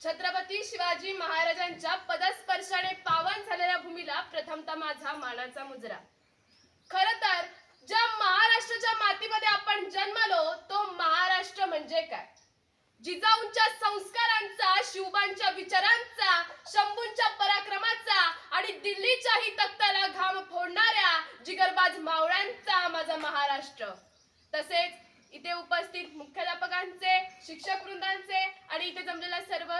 छत्रपती शिवाजी महाराजांच्या पदस्पर्शाने पावन झालेल्या भूमीला प्रथमतः माझा मानाचा मुजरा. खर तर ज्या महाराष्ट्राच्या मातीमध्ये आपण जन्मलो तो महाराष्ट्र म्हणजे काय? जिजाऊंच्या संस्कारांचा शिवबांच्या विचारांचा शंभूंच्या पराक्रमाचा आणि दिल्लीच्याही तख्ताला घाम फोडणाऱ्या जिगरबाज मावळ्यांचा माझा महाराष्ट्र. तसेच इथे उपस्थित मुख्याध्यापकांचे शिक्षक वृंदांचे आणि इथे जमलेल्या सर्व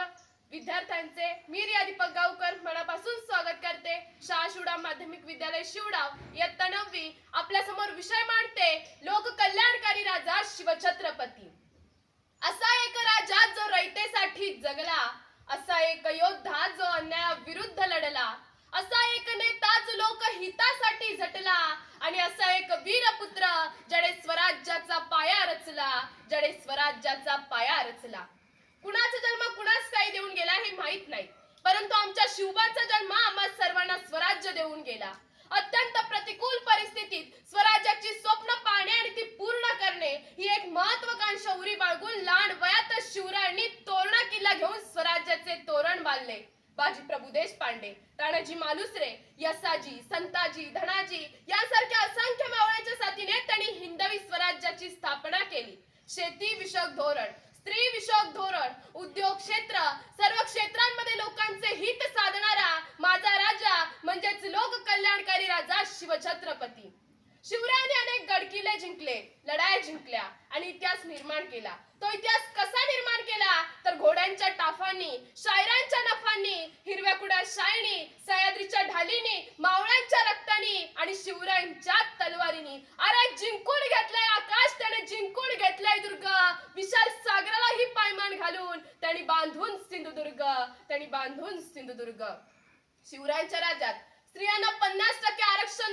विद्यार्थ्यांचे. मी रिया दीपक गावकर मनापासून स्वागत करते. शाळा शिवडाव माध्यमिक विद्यालय शिवडाव इयत्ता नववी. आपल्यासमोर विषय मांडते लोककल्याणकारी राजा शिवछत्रपती. असा एक राजा जो रयतेसाठी जगला असा एक योद्धा जो अन्यायाविरुद्ध लढला असा एक नेता जो लोकहितासाठी झटला आणि असा एक वीर पुत्र ज्याने स्वराज्याचा पाया रचला ज्याने स्वराज्याचा पाया रचला. कुणाचा जन्म कुणास काही देऊन गेला हे माहीत नाही. परंतु आमच्या शिवबाचा जन्म आम्हा सर्वांना स्वराज्य देऊन गेला. अत्यंत प्रतिकूल परिस्थितीत स्वराज्याची स्वप्न पाहणे आणि ती पूर्ण करणे ही एक महत्वाकांक्षा उरी बाळगून लहान वयातच शिवरायांनी तोरणा किल्ला घेऊन स्वराज्याचे तोरण बांधले. बाजी प्रभू देशपांडे तानाजी मालुसरे यसाजी संताजी धनाजी यांसारख्या असंख्य मावळ्यांच्या साथीने त्यांनी हिंदवी स्वराज्याची स्थापना केली. शेती विषयक धोरण स्त्री विषयक धोरण उद्योग क्षेत्र सर्व क्षेत्रांमध्ये लोकांचे हित साधणारा माझा राजा म्हणजेच लोक कल्याणकारी राजा शिवछत्रपती. शिवरायांनी अनेक गडकिल्ले जिंकले लढाया जिंकल्या आणि इतिहास निर्माण केला. तो इतिहास कसा निर्माण केला? तर घोड्यांच्या टाफांनी शायरांच्या नफांनी हिरव्या कुड्या शायनी सह्याद्रीच्या ढालीनी मावळ्यांच्या रक्तानी आणि शिवरायांच्या तलवारीनी. अरे जिंकून घेतलंय आकाश त्याने जिंकून घेतलंय दुर्ग. विशाल सागरालाही पायमान घालून त्यांनी बांधून सिंधुदुर्ग त्यांनी बांधून सिंधुदुर्ग. शिवरायांच्या राज्यात स्त्रियांना पन्नास टक्के आरक्षण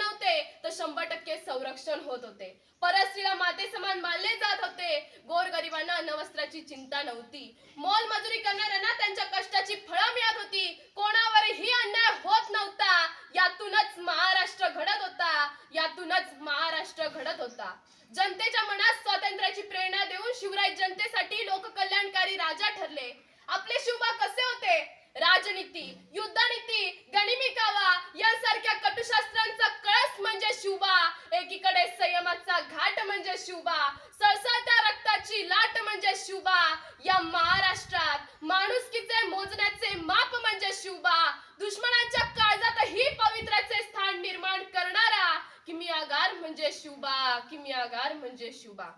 शंभर टक्के संरक्षण होत होते. परस्त्रीला माते समान मानले जात होते. गोरगरिबांना अन्नवस्त्राची चिंता नव्हती. मोल मजुरी करणाऱ्यांना त्यांच्या कष्टाची फळं मिळत होती. कोणावरही अन्याय होत नव्हता यातूनच महाराष्ट्र घडत होता यातूनच महाराष्ट्र घडत होता जनतेच्या मनात स्वातंत्र्याची प्रेरणा देऊन शिवराय जनतेसाठी लोककल्याणकारी राजा ठरले आपले शिवबा कसे होते राजनीती युद्धनीती गनिमी कावा यांसारख्या कटुशास्त्रांचा कळस म्हणजे शिवबा एकीकडे संयमाचा घाट म्हणजे शिवबा सळसळत्या रक्ताची लाट म्हणजे शिवबा या महाराष्ट्रात माणुसकीचे मोजण्याचे माप म्हणजे शिवबा दुश्मनांच्या काळजातही पवित्राचे स्थान निर्माण करणारा किमियागार म्हणजे शिवबा किमियागार म्हणजे शिवबा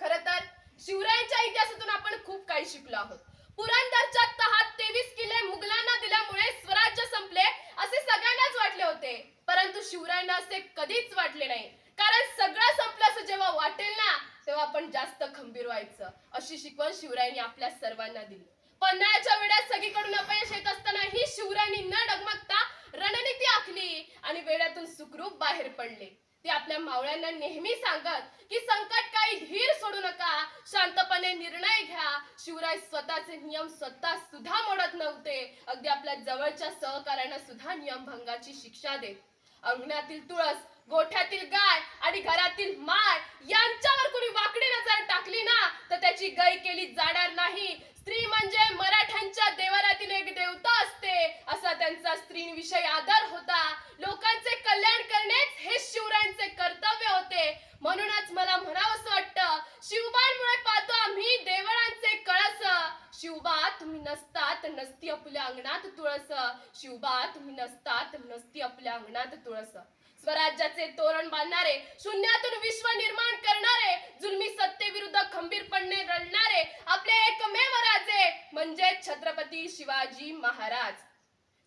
खर तर शिवरायांच्या इतिहासातून आपण खूप काही शिकलो आहोत. पुरंदरच्या तहात तेवीस किल्ले मुघलांना दिल्यामुळे स्वराज्य संपले असे सगळ्यांनाच वाटले होते. परंतु शिवरायांना असे कधीच वाटले नाही. कारण सगळं संपलं असं जेव्हा वाटेल ना तेव्हा आपण जास्त खंबीर व्हायचं. अशी शिकवण शिवरायांनी आपल्या सर्वांना दिली. पन्हाळ्याच्या वेळात सगळीकडून अपयश येत असतानाही शिवरायांनी न डगमगता रणनीती आखली आणि वेळातून सुखरूप बाहेर पडले. ते आपल्या मावळ्यांना नेहमी सांगत की संकट काही धीर सोडू नका शांतपणे निर्णय घ्या. शिवराय स्वतःचे नियम स्वतः सुद्धा मोडत नव्हते. अगदी आपल्या जवळच्या सहकाऱ्यांना सुद्धा नियमभंगाची शिक्षा देत. अंगणातील तुळस गोठ्यातील गाय आणि घरातील माय यांच्यावर कुणी वाकडी नजर टाकली ना तर त्याची गय केली जाणार नाही. स्त्री म्हणजे मराठ्यांच्या देवारातील एक देवता असते असा त्यांचा स्त्रीविषयी आदर होता. लोकांचे कल्याण करणेच हे शिवरायांचे कर्तव्य होते. म्हणूनच मला म्हणावंसं वाटतं शिवबांमुळे पाहतो आम्ही देवळांचे कळस. शिवबा तुम्ही नसतात नसती आपल्या अंगणात तुळस. शिवबा तुम्ही नसतात नसती आपल्या अंगणात तुळस. स्वराज्याचे तोरण बांधणारे शून्यातून विश्व निर्माण करणारे जुलमी सत्तेविरुद्ध खंबीरपणे लढणारे आपले एकमेव राजे म्हणजे छत्रपती शिवाजी महाराज.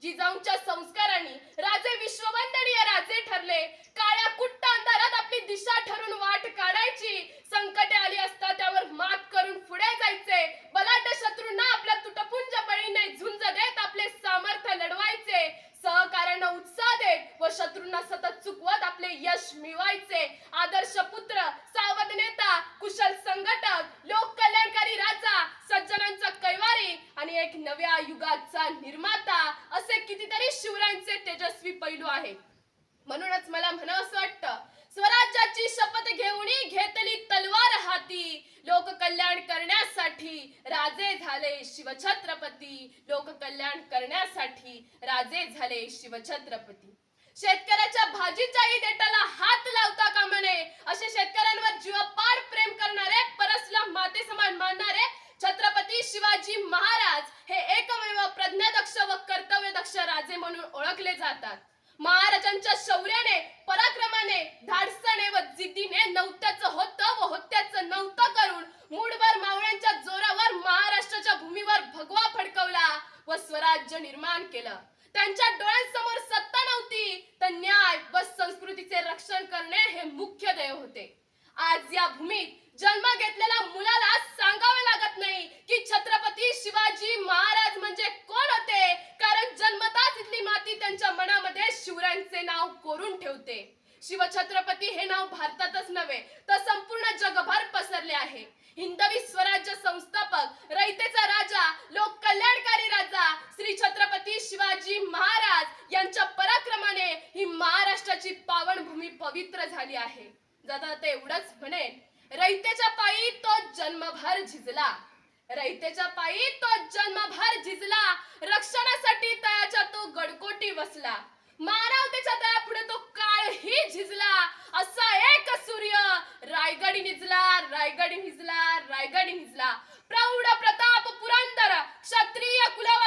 जिजाऊंच्या संस्कारांनी राजे विश्ववंदनीय राजे ठरले. काळ्या कुट्ट अंधारात आपली दिशा ठरून वाट काढायची. संकटे आली असता त्यावर मात करून पुढे जायचे. बलाट शत्रूंना आपल्या तुटपुंज बळीने झुंज देत आपले सामर्थ्य लढवायचे सहकार्यांना उत्साह देत व शत्रूंना सतत चुकवत आपले यश मिळवायचे आदर्श पुत्र सावध नेता कुशल संघटक लोक कल्याणकारी राजा सज्जनांचा कैवारी आणि एक नव्या युगाचा निर्माता असे कितीतरी शिवरायांचे तेजस्वी पैलू आहे. म्हणूनच मला म्हणा असं वाटतं स्वराज्याची शपथ घेऊनही घेतली तलवार हाती माती लोककल्याण करण्यासाठी राजे झाले शिवछत्रपती लोककल्याण करण्यासाठी राजे झाले शिवछत्रपती. शेतकऱ्याच्या भाजीच्याही देठाला हात लावता कामा नये असे शेतकऱ्यांवर जीवापाड प्रेम करणारे परस माते समान मानणारे छत्रपती शिवाजी महाराज हे एकमेव प्रज्ञादक्ष व कर्तव्यदक्ष राजे म्हणून राहतात महाराजांच्या शौर्याने पराक्रमाने धाडसाने व जिद्दीने नव्हत्याचं होतं व होत्याचं नव्हतं करून मूडभर मावळ्यांच्या जोरावर महाराष्ट्राच्या भूमीवर भगवा फडकवला व स्वराज्य निर्माण केलं. त्यांच्या डोळ्यांसमोर सत्ता नव्हती तर न्याय व संस्कृतीचे रक्षण करणे हे मुख्य ध्येय होते. आज या भूमीत जन्म घेतलेल्या मुलाला सांगावे लागत नाही की छत्रपती शिवाजी महाराज म्हणजे कोण होते? कारण जन्मताच इथली माती त्यांच्या मनामध्ये शिवरायांचे नाव कोरून ठेवते. शिवछत्रपती हे नाव भारतातच नव्हे तर संपूर्ण जगभर पसरले आहे. हिंदवी स्वराज्य संस्थापक रयतेचा राजा लोक कल्याणकारी राजा श्री छत्रपती शिवाजी महाराज यांच्या पराक्रमाने ही महाराष्ट्राची पावनभूमी पवित्र झाली आहे. दादा तर एवढंच म्हणेन. रयतेच्या पायी तो जन्मभर झिजला. रयतेच्या पायी तो जन्मभर झिजला. रक्षणासाठी तयाच्या तो गडकोटी बसला मानवतेच्या तया पुढे तो काळही झिजला. असा एक सूर्य रायगडी निजला रायगडी निजला रायगडी निजला. प्रौढ प्रताप पुरंदर क्षत्रिय कुला